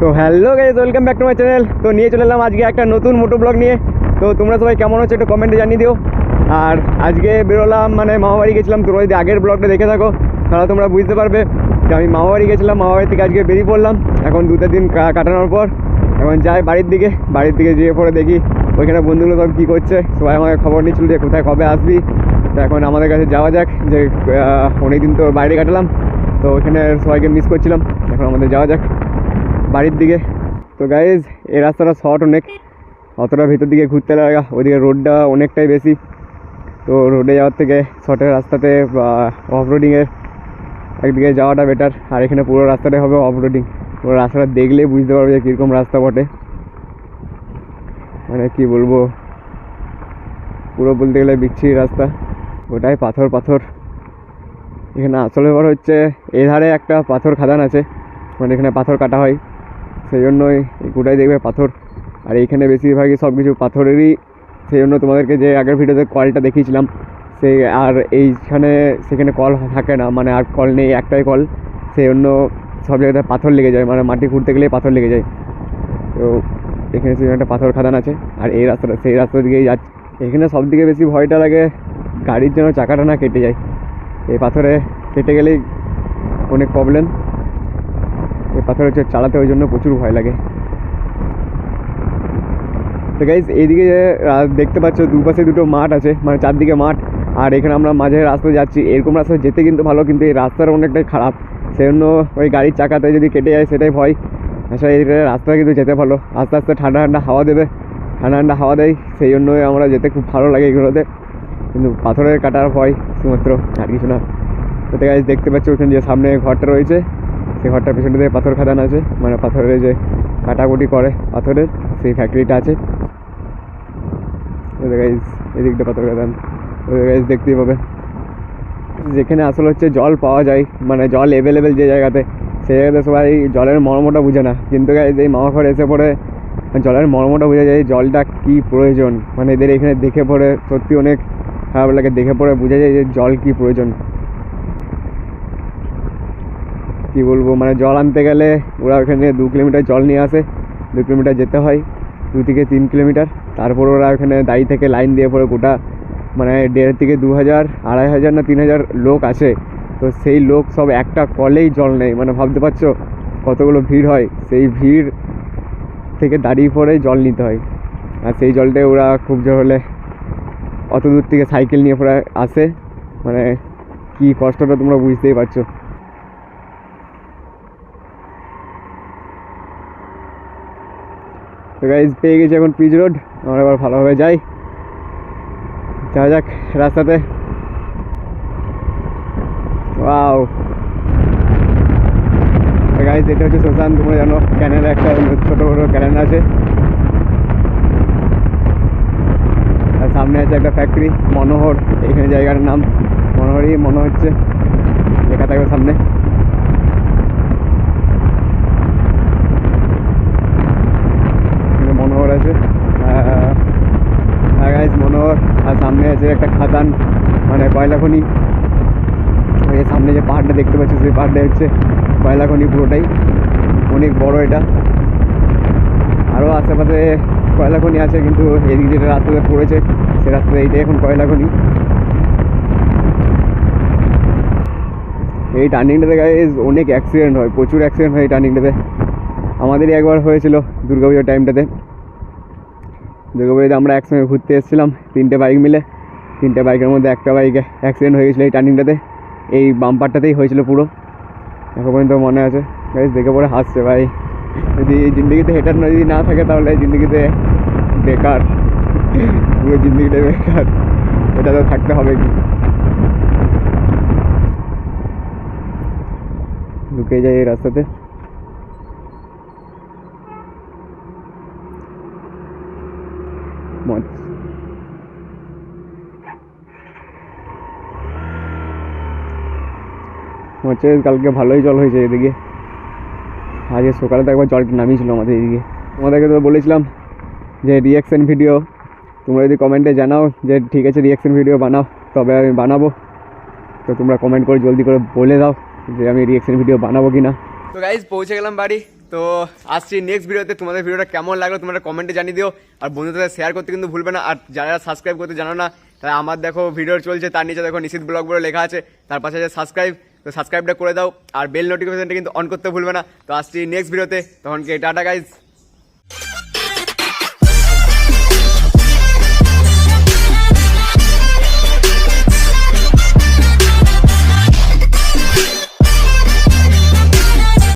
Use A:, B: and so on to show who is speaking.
A: তো hello guys welcome back to my channel তো নিয়ে চলে এলাম আজকে একটা নতুন মোটো ব্লগ নিয়ে। তো তোমরা সবাই কেমন হচ্ছে একটু কমেন্টে জানিয়ে দিও। আর আজকে বেরোলাম মানে মামাবাড়ি গেছিলাম। তোমরা যদি আগের ব্লগটা দেখে থাকো, তাহলে তোমরা বুঝতে পারবে যে আমি মামাবাড়ি গেছিলাম, মামাবাড়ি থেকে আজকে বেরিয়ে পড়লাম। এখন দু তিন দিন কাটানোর পর এখন যাই বাড়ির দিকে। বাড়ির দিকে যেয়ে পরে দেখি ওইখানে বন্ধুগুলো সব কী করছে। সবাই আমাকে খবর নিচ্ছিল যে কোথায় কবে আসবি। তো এখন আমাদের কাছে যাওয়া যাক, যে অনেক দিন তো বাইরে কাটালাম। তো ওইখানে সবাইকে মিস করছিলাম। এখন আমাদের যাওয়া যাক। বাড়ির দিকে। তো গাইজ এই রাস্তাটা শর্ট অনেক। অতটা ভিতর দিকে ঘুরতে লাগা ওইদিকে রোডটা অনেকটাই বেশি। তো রোডে যাওয়ার থেকে শর্টের রাস্তাতে অফ রোডিংয়ের একদিকে যাওয়াটা বেটার আর এখানে পুরো রাস্তাটাই হবে অফ রোডিং পুরো রাস্তাটা দেখলেই বুঝতে পারবে যে কীরকম রাস্তা বটে। মানে কি বলব? পুরো বলতে গেলে বিচ্ছিরি রাস্তা। ওটাই পাথর পাথর। এখানে আসলে ব্যাপার হচ্ছে, এধারে একটা পাথর খাদান আছে। মানে এখানে পাথর কাটা হয়। সেই জন্যই গোটাই দেখবে পাথর। আর এইখানে বেশিরভাগই সব কিছু পাথরেরই। সেই জন্য তোমাদেরকে যে আগের ভিডিওতে কলটা দেখিয়েছিলাম সেই আর এইখানে সেখানে কল থাকে না মানে আর কল নেই, একটাই কল সেই জন্য সব জায়গাতে পাথর লেগে যায় মানে মাটি খুঁড়তে গেলেই পাথর লেগে যায়। তো এখানে সেই একটা পাথর খাদান আছে, আর এই রাস্তাটা সেই রাস্তার দিকেই যাচ্ছে। এখানে সব থেকে বেশি ভয়টা লাগে, গাড়ির জন্য চাকাটা না কেটে যায়। এই পাথরে কেটে গেলেই অনেক প্রবলেম এই পাথর হচ্ছে চালাতে, ওই জন্য প্রচুর ভয় লাগে। তো গাইজ এইদিকে দেখতে পাচ্ছ, দুপাশে দুটো মাঠ আছে মানে চারদিকে মাঠ। আর এখানে আমরা মাঝে রাস্তায় যাচ্ছি। এরকম রাস্তায় যেতে কিন্তু ভালো, কিন্তু এই রাস্তাটা অনেকটাই খারাপ। সেই জন্য ওই গাড়ির চাকাতে যদি কেটে যায়, সেটাই ভয়। আসলে এই রাস্তা কিন্তু যেতে ভালো। আস্তে আস্তে ঠান্ডা ঠান্ডা হাওয়া দেবে। ঠান্ডা ঠান্ডা হাওয়া দেয়। সেই জন্যই আমরা যেতে খুব ভালো লাগে এগুলোতে। কিন্তু পাথরের কাটার ভয় শুধুমাত্র আর কিছু না। তো গাইজ দেখতে পাচ্ছ, ওখানে যে সামনে ঘরটা রয়েছে। সেই ঘরটার পিছনে দিয়ে পাথর খাদান আছে। মানে পাথরের যে কাটাকুটি করে পাথরের, সেই ফ্যাক্টরিটা আছে। এদিকটা পাথর খাদান। গাইজ দেখতেই পাবে। যেখানে আসলে হচ্ছে জল পাওয়া যায় মানে জল অ্যাভেলেবেল যে জায়গাতে সেই জায়গাতে সবাই জলের মর্মটা বুঝে না। কিন্তু গাইজ এই মামা ঘরে এসে পড়ে জলের মর্মটা বোঝা যায় জলটা কি প্রয়োজন। মানে এদের এখানে দেখে পড়ে সত্যি অনেক খারাপ লাগে, দেখে পড়ে বোঝা যায় যে জল কি প্রয়োজন। কি বলব মানে জল আনতে গেলে ওরা ওখানে দু কিলোমিটার জল নিয়ে আসে, দু কিলোমিটার যেতে হয়, দু থেকে তিন কিলোমিটার। তারপর ওরা ওখানে দাঁড়ি থেকে লাইন দিয়ে পড়ে গোটা মানে দেড় থেকে দু হাজার, আড়াই হাজার না তিন হাজার লোক আসে। তো সেই লোক সব একটা কলেই জল নেই মানে ভাবতে পারছ কতগুলো ভিড় হয়, সেই ভিড় থেকে দাঁড়িয়ে পড়েই জল নিতে হয়। আর সেই জলটাই ওরা খুব জোর হলে অত দূর থেকে সাইকেল নিয়ে পরে আসে মানে কি কষ্টটা তোমরা বুঝতেই পারছ। তো গাইজ পেয়ে গেছি এখন পিচ রোড আমরা এবার ভালোভাবে যাই। যাওয়া যাক রাস্তাতে। ওয়াও গাইজ এটা হচ্ছে শ্মশান তোমরা জানো ক্যানেল একটা ছোটো বড়ো ক্যানেল আছে। আর সামনে আছে একটা ফ্যাক্টরি মনোহর। এখানে জায়গাটার নাম মনোহরই মনে হচ্ছে। লেখা থাকবে সামনে এখানে মনোহর আছে হ্যাঁ গাইজ মনোহর আর সামনে আছে একটা খাদান মানে কয়লা খনি ওই সামনে যে পাহাড়টা দেখতে পাচ্ছি, সেই পাহাড়টা হচ্ছে কয়লা খনি পুরোটাই। অনেক বড় এটা। আরও আশেপাশে কয়লা খনি আছে, কিন্তু এদিকে যেটা রাস্তাতে পড়েছে, সে রাস্তাতে এইটাই এখন কয়লা খনি এই টার্নিংটাতে গাইজ অনেক অ্যাক্সিডেন্ট হয়, প্রচুর অ্যাক্সিডেন্ট হয় এই টার্নিংটাতে। আমাদেরই একবার হয়েছিল দুর্গাপুজোর টাইমটাতে দুর্গাপুজোতে আমরা একসঙ্গে ঘুরতে এসেছিলাম, তিনটে বাইক মিলে। তিনটে বাইকের মধ্যে একটা বাইক অ্যাক্সিডেন্ট হয়ে গেছিল এই টার্নিংটাতে এই বাম্পারটাতেই হয়েছিল পুরো। এখন পর্যন্ত মনে আছে। গাইজ দেখে পরে হাসছে ভাই। যদি জিন্দগিতে হেটার যদি না থাকে, তাহলে জিন্দগিতে বেকার। পুরো জিন্দগিটা বেকার। এটা তো থাকতে হবে কি? ঢুকে যাই এই রাস্তাতে। হচ্ছে কালকে ভালোই জল হয়েছে এদিকে। আজকে সকালে তো একবার জল নামিয়েছিল আমাদের এদিকে। তোমাদেরকে তো বলেছিলাম যে রিয়াকশান ভিডিও তোমরা যদি কমেন্টে জানাও যে ঠিক আছে রিয়াকশান ভিডিও বানাও, তবে আমি বানাবো। তো তোমরা কমেন্ট করে জলদি করে বলে দাও যে আমি রিয়াকশান ভিডিও বানাবো কি না তো গাইজ পৌঁছে গেলাম বাড়ি। তো আসছি নেক্সট ভিডিওতে তোমাদের ভিডিওটা কেমন লাগল তোমরা কমেন্টে জানিয়ে দিও। আর বন্ধুদের শেয়ার করতে কিন্তু ভুলবে না। আর যারা সাবস্ক্রাইব করতে জানো না তাই আমার দেখো ভিডিও চলছে, তার নিচে দেখো নিশিত ব্লগ বলে লেখা আছে। তার পাশে আছে সাবস্ক্রাইব তো সাবস্ক্রাইবটা করে দাও, আর বেল নোটিফিকেশনটা কিন্তু অন করতে ভুলবে না। তো আসছি নেক্সট ভিডিওতে তখনকে টাটা গাইজ